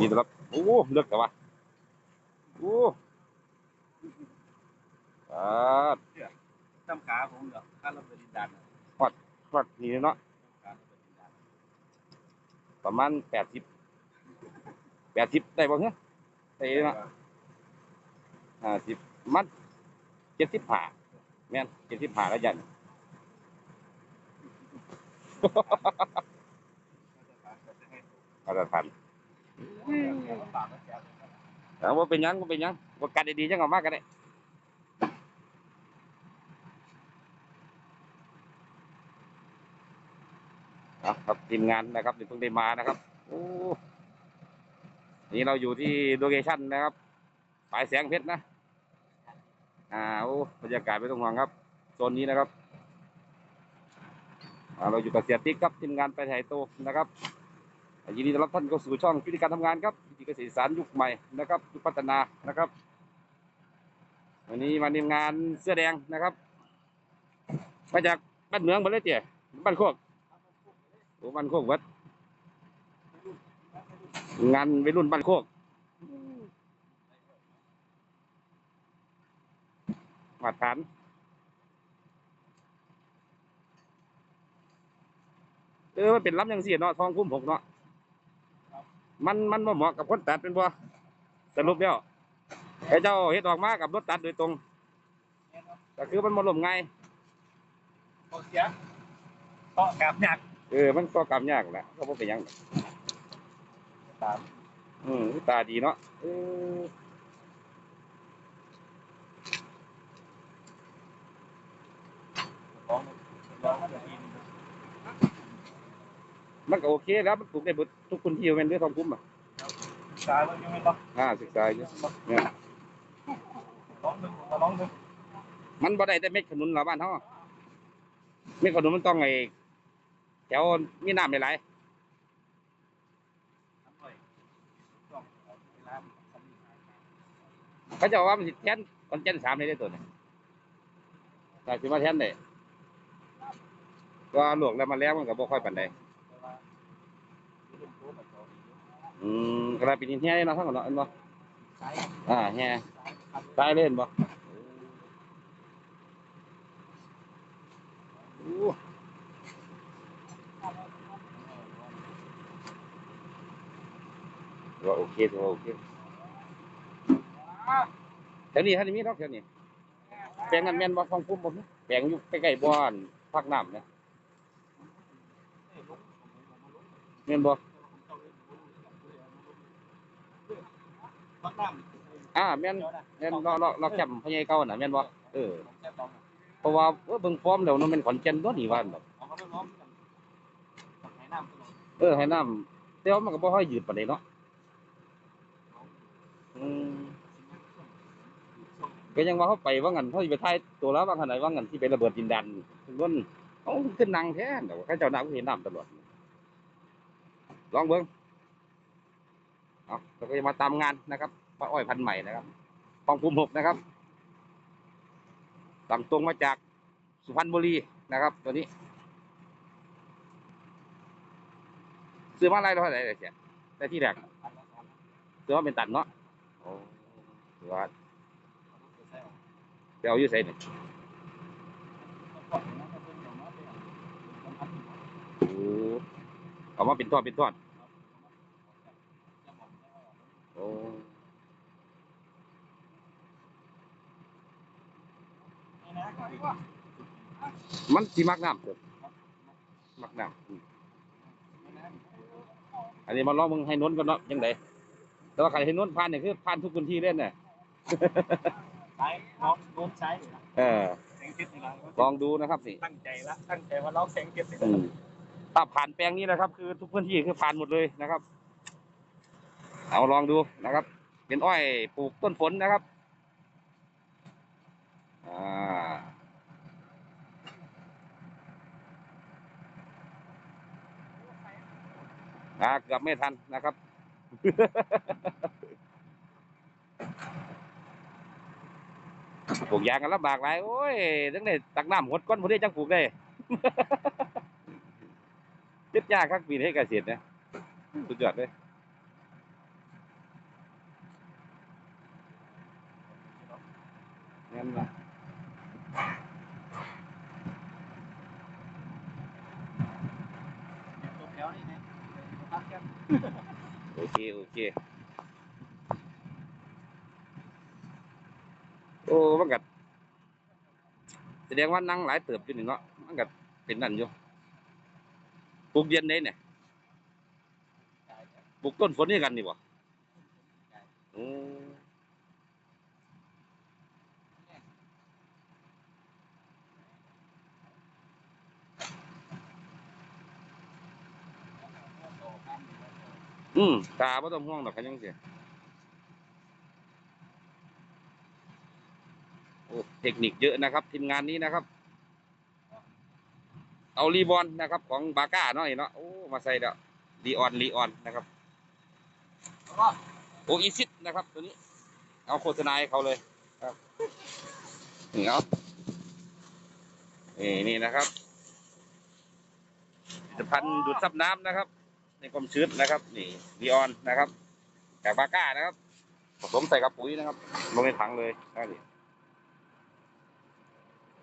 ยินดีต้อนรับโอ้เลือกแต่ว่าโอ้อ่าตั้มขาผมเหรอข้าเราไปดินดันทอดนี่เนาะการเราไปดินดันประมาณแปดสิบแปดสิบได้บ่เงี้ยได้เนาะห้าสิบมัดเจ็ดสิบผ่าแม่นเจ็ดสิบผ่าแล้วยันมาตรฐาน แต่ว่าเป็นยังว่าเป็นยังว่ากัดดีๆจังเอามากกันได้เอาครับทีมงานนะครับที่เพิ่งได้มานะครับโอ้นี่เราอยู่ที่โลเคชั่นนะครับปลายแสงเพชรนะอ่าโอ้บรรยากาศไม่ต้องห่วงครับโซนนี้นะครับเราอยู่กับเสียติ๊กครับทีมงานไปถ่ายโตวนะครับ ยินดีต้อนรับท่านเข้าสู่ช่องวิธีการทำงานครับวิธีเกษตรอีสารยุคใหม่นะครับยุคพัฒนานะครับ วันนี้มาทีมงานเสื้อแดงนะครับ มาจากบ้านเหนืองมาเลยเตี่ยบ้านโคกโอ้บ้านโคกวัดงานวัยรุ่นบ้านโคกมาตรฐานเออมันเป็นลำยังเสียเนาะทองคุ้มหกเนาะ มันมันบ่เหมาะกับคนตัดเป็นบ่สรุปแล้วไอ้เจ้าเฮ็ดออกมากับรถตัดโดยตรงก็คือมันบ่ล่มง่ายโอเสียเกาะกับหนักเออมันก็กำยากแหละก็บ่เป็นหยังตามอืมตาดีเนาะเออ ร้องร้องแบบนี้ มันก็โอเคแล้วมันปลูกได้เบิดทุกพื้นที่แม่นเด้อทองคุ้มอะสายมันยังไม่ต้องอ่าศึกษาอยู่เนี่ยร้องหนึ่งร้องหนึ่งมันบ่ได้แต่เม็ดขนุนเราบ้านเฮาเม็ดขนุนมันต้องไอ้แถวมีน้ำหลายทำหน่อยต้องเวลาๆเขาเจะว่ามันสิแทนคอนเจนสามได้เด้อตัวนี้ถ้าสิมาแทนได้ก็ลวกแล้วมาแล้วมันก็บ่ค่อยปานใด อืม กระดาษปีนี้แห่เนาะทั้งหมดเนาะเห็นบ่สายอ่าแห่ครับตายเลยเห็นบ่โอ้ว่าโอเคถือว่าโอเคแถวนี้ท่านมีเนาะแถวนี้แปลงนั้นแม่นบ่ของพุ่มบ่แปลงอยู่ใกล้ๆบ่อนพักน้ำเนี่ยแม่นบ่ พักน้ำอ่าแม่นแม่นเราเราเราแคมพญาเก่าน่ะแม่นบ่เออแค่ต้องเพราะว่าเออเบิ่งฟอร์มแล้วเนาะแม่นขอนแก่นตัวนี้ว่าแบบเออให้น้ำเออให้น้ำแต่ว่ามันก็บ่ค่อยยืดปานใดเนาะอืมก็ยังว่าเขาไปว่างั้นเขาสิไปถ่ายตัวแล้วว่างั้นไหนว่างั้นที่ไประเบิดดินแดนล้นเขาขึ้นนังแท้แต่ว่าเขาเจ้าน้ำก็เห็นน้ำตลอดลองเบิ่ง เอาเราก็จะมาตามงานนะครับป้าอ้อยพันใหม่นะครับฟองภูมิหกนะครับสั่งตรงมาจากสุพรรณบุรีนะครับ ตัวนี้ ซื้อมาอะไรเท่าไหร่เสียแต่ที่แรกซื้อมาเป็นตันเนาะโอ้ถือว่าไปเอาอยู่ใส่เนี่ยโอ้เอามาเป็นทอดเป็นทอดโอ้ มันสีมักน้ำเถอะมักน้ำอืมอันนี้มาลองมึงให้นนท์ก่อนเนาะยังไงแต่ว่าใครให้นนท์ผ่านเนี่ยคือผ่านทุกพื้นที่เล่นเนี่ยใช้น้องโดนใช้เออแสงเก็บนี่ละลองดูนะครับนี่ตั้งใจละตั้งใจว่าร้องแสงเก็บนี่อืมถ้าผ่านแปลงนี้นะครับ คือทุกพื้นที่คือผ่านหมดเลยนะครับ เอาลองดูนะครับ เป็นอ้อยปลูกต้นฝนนะครับ อ่า อ่เกือบไม่ทันนะครับ ปลูกยางกันลำบากหลายโอ้ยทั้งนี้ตักน้ำหดก้อนพวกนี้จังปลูกได้เจ็บยากครับปีนี้เกษตรนะสุดยอดเลยงั้นี่นะ พักกันโอเค โอเค โอ้มันกัดแสดงว่านั่งหลายเติบอยู่หนึ่งเนาะมันกัดเป็นนั่นอยู่ปลูกเย็นได้เนี่ยปลูกต้นฝนนี่กันนี่บ่โอ้ อืมตาไม่ต้องห่วงดอกกันยังเสียโอ้เทคนิคเยอะนะครับ ทีมงานนี้นะครับ เอารีบอนนะครับ ของบาก้าเนาะเนาะโอ้มาใส่แล้วรีออนรีออนนะครับโออีซิตนะครับ ตัวนี้ เอาโฆษณาให้เขาเลยครับนี่เอานี่นี่นะครับผลิตภัณฑ์ดูดซับน้ำนะครับ ในความชื้นนะครับ นี่ดีออนนะครับจากบาก้านะครับ ผสมใส่กับปุ๋ยนะครับลงในถังเลยนี่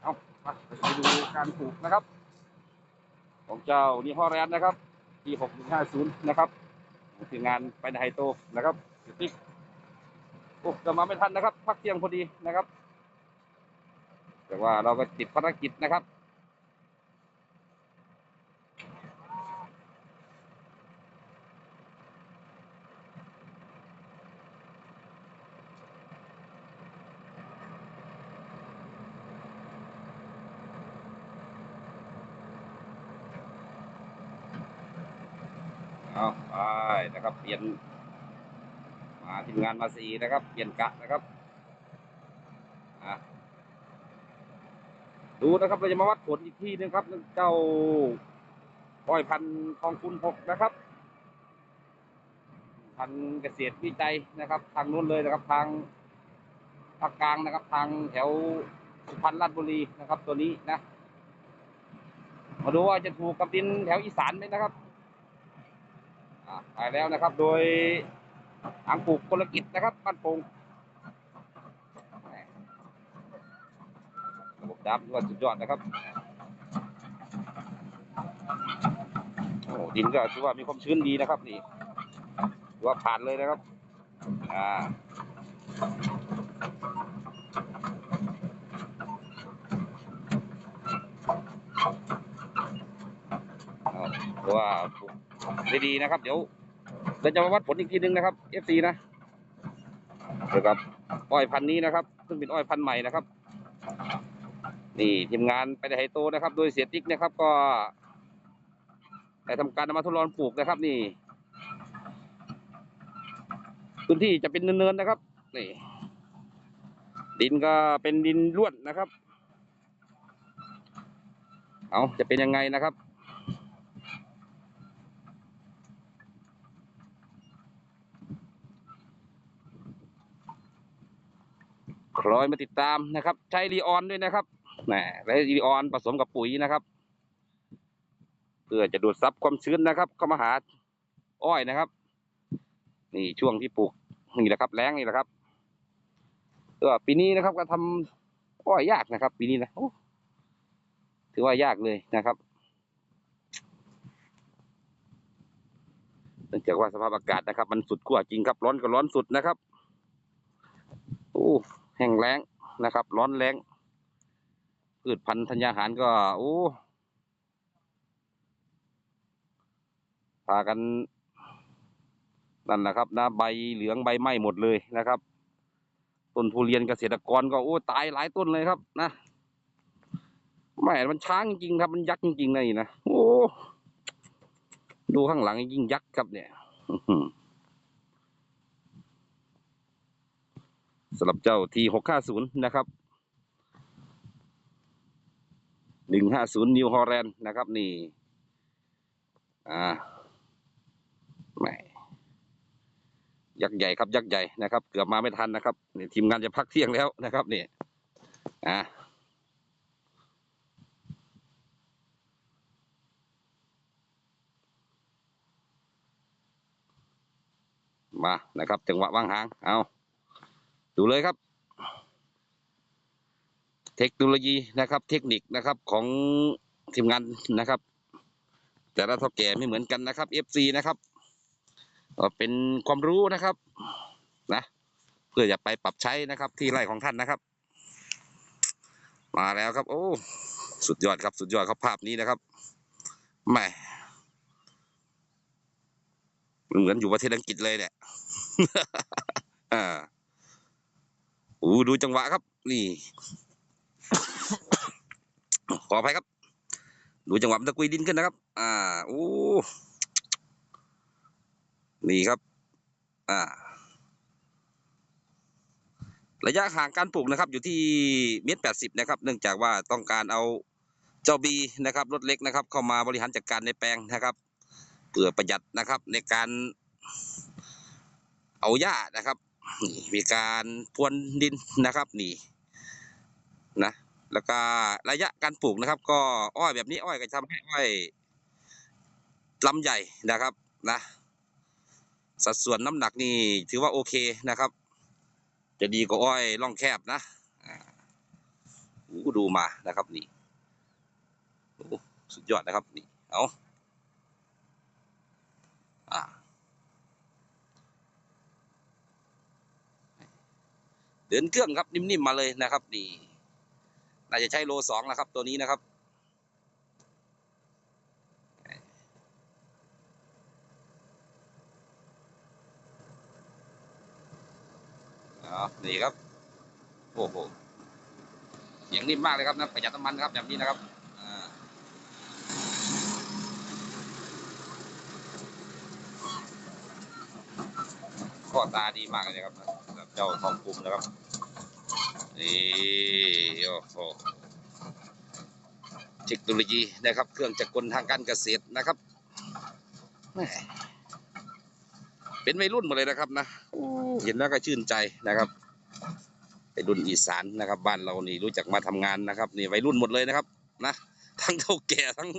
เอามาไปดูการปลูกนะครับ ของเจ้านี่ฮอแรนนะครับที่หกหนึ่งห้าศูนย์นะครับคืองานไปในไฮโตนะครับสติ๊กโอ้จะมาไม่ทันนะครับ พักเที่ยงพอดีนะครับ แต่ว่าเราก็ติดภารกิจนะครับ เอาไปนะครับ เปลี่ยน มาทีมงานมาสีนะครับ เปลี่ยนกะนะครับอะดูนะครับ เราจะมาวัดผลอีกที่นึงครับเจ้าอ้อยพันทองคุณหกนะครับพันเกษตรวิจัยนะครับ ทางนู้นเลยนะครับ ทางภาคกลางนะครับ ทางแถวสุพรรณราชบุรีนะครับ ตัวนี้นะ มาดูว่าจะถูกกับดินแถวอีสานไหมนะครับ ไปแล้วนะครับ โดยทางปลูกกลกิจนะครับบ้านโป่งระบบดับว่าสุดยอดนะครับโอ้ดินก็ถือว่ามีความชื้นดีนะครับนี่ถือว่าผ่านเลยนะครับอ่าว่าปลู ด้ดีนะครับ เดี๋ยวเราจะมาวัดผลอีกทีนึงนะครับ FC นะเกี่ยวกับอ้อยพันนี้นะครับ ซึ่งเป็นอ้อยพันใหม่นะครับ นี่ทีมงานไปในไฮโตนะครับ โดยเสียติ๊กนะครับ ก็ได้ทำการนำมาทดลองปลูกนะครับ นี่พื้นที่จะเป็นเนินๆนะครับ นี่ ดินก็เป็นดินล้วนนะครับ เอาจะเป็นยังไงนะครับ คอยมาติดตามนะครับ ใช้รีออนด้วยนะครับแหมและรีออนผสมกับปุ๋ยนะครับ เพื่อจะดูดซับความชื้นนะครับเข้ามาหาอ้อยนะครับ นี่ช่วงที่ปลูกนี่แหละครับแล้งนี่แหละครับเออปีนี้นะครับก็ทำอ้อยยากนะครับ ปีนี้นะถือว่ายากเลยนะครับเนื่องจากว่าสภาพอากาศนะครับ มันสุดขั้วจริงครับ ร้อนก็ร้อนสุดนะครับ โอ้ แห้งแล้งนะครับ ร้อนแรงพืชพันธุ์ธัญญาหารก็โอ้พากันนั่นแหละครับนะใบเหลืองใบไหม้หมดเลยนะครับต้นทุเรียนเกษตรกรก็โอ้ตายหลายต้นเลยครับ นะแม่มันช้างจริงๆครับมันยักษ์จริงๆนะนี่นะโอ้ดูข้างหลังยิ่งยักษ์ครับเนี่ยอื้อหือ สำหรับเจ้าทีหกห้าศูนย์นะครับหนึ่งห้าศูนย์นิวฮอลแลนด์นะครับนี่ อ่าแหม่ยักษ์ใหญ่ครับยักษ์ใหญ่นะครับ เกือบมาไม่ทันนะครับนี่ทีมงานจะพักเที่ยงแล้วนะครับนี่อ่ามานะครับ จังหวะวางหาง เอา ดูเลยครับ เทคโนโลยีนะครับ เทคนิคนะครับของทีมงานนะครับ แต่ละเท่าแก่ไม่เหมือนกันนะครับ FC นะครับก็เป็นความรู้นะครับนะเพื่อจะไปปรับใช้นะครับ ที่ไร่ของท่านนะครับ มาแล้วครับ โอ้ สุดยอดครับ สุดยอดครับภาพนี้นะครับแหม่เหมือนอยู่ประเทศอังกฤษเลยเนี่ยอ่า อู้ดูจังหวะครับ นี่ ขออภัยครับ ดูจังหวะมันตะกุยดินขึ้นนะครับ อ่าโอ้นี่ครับ อ่า ระยะห่างการปลูกนะครับ อยู่ที่เมตรแปดสิบนะครับ เนื่องจากว่าต้องการเอาเจ้าบีนะครับรถเล็กนะครับ เข้ามาบริหารจัดการในแปลงนะครับเพื่อประหยัดนะครับในการเอาหญ้านะครับ นี่มีการพรวนดินนะครับนี่นะแล้วก็ระยะการปลูกนะครับ ก็อ้อยแบบนี้อ้อยก็ทำให้อ้อยลำใหญ่นะครับนะสัดส่วนน้ำหนักนี่ถือว่าโอเคนะครับ จะดีกว่าอ้อยร่องแคบนะอ่าโอ้ดูมานะครับนี่สุดยอดนะครับนี่เอ้า เดินเครื่องครับนิ่มๆมาเลยนะครับนี่น่าจะใช้โลสองนะครับ ตัวนี้นะครับอ๋อนี่ครับ โอ้โหเสียงนิ่มมากเลยครับนะประหยัดน้ำมันครับแบบนี้นะครับอ่า ข้อตาดีมากเลยครับนะสำหรับเจ้าทองกลุ่มนะครับนี่โอ้โหเทคโนโลยีนะครับ เครื่องจักรกลทางการเกษตรนะครับเป็นวัยรุ่นหมดเลยนะครับนะเห็นแล้วก็ชื่นใจนะครับเป็นรุ่นอีสานนะครับ บ้านเรานี่รู้จักมาทำงานนะครับ นี่วัยรุ่นหมดเลยนะครับ นะทั้งเท่าแก่ทั้ง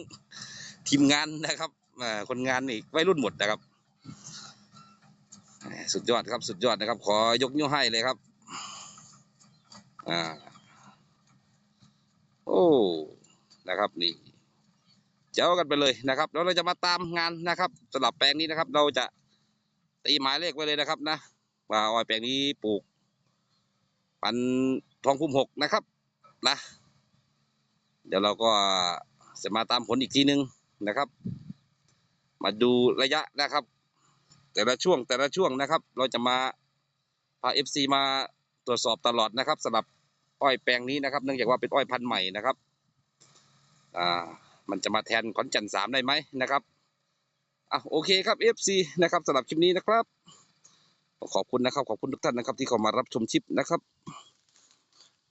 ทีมงานนะครับคนงานนี่วัยรุ่นหมดนะครับ สุดยอดครับสุดยอดนะครับ ขอยกนิ้วให้เลยครับ อ่า โอ้นะครับนี่เจ้ากันไปเลยนะครับแล้วเราจะมาตามงานนะครับสำหรับแปลงนี้นะครับ เราจะตีหมายเลขไว้เลยนะครับนะว่าอ้อยแปลงนี้ปลูก ปันทองพุ่มหกนะครับนะเดี๋ยวเราก็จะมาตามผลอีกทีนึงนะครับ มาดูระยะนะครับ แต่ละช่วงแต่ละช่วงนะครับ เราจะมาพาเอฟซีมาตรวจสอบตลอดนะครับสำหรับอ้อยแปลงนี้นะครับ เนื่องจากว่าเป็นอ้อยพันธุ์ใหม่นะครับอ่ามันจะมาแทนขอนแก่นสามได้ไหมนะครับอะโอเคครับ FC นะครับสำหรับคลิปนี้นะครับ ขอบคุณนะครับ ขอบคุณทุกท่านนะครับ ที่เข้ามารับชมคลิปนะครับ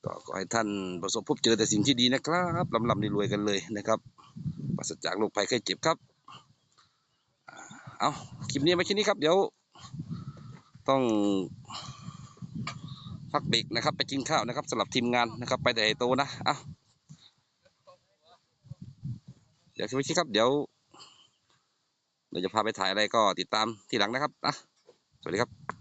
ก็ขอให้ท่านประสบพบเจอแต่สิ่งที่ดีนะครับลำลำรวยกันเลยนะครับปราศจากโรคภัยไข้เจ็บครับ เอาคลิปนี้ไว้แค่นี้ครับ เดี๋ยวต้องพักเบรกนะครับ ไปกินข้าวนะครับสำหรับทีมงานนะครับ ไปแต่ไอโตนะเอาเดี๋ยวชิวๆครับ เดี๋ยวเราจะพาไปถ่ายอะไรก็ติดตามทีหลังนะครับอะสวัสดีครับ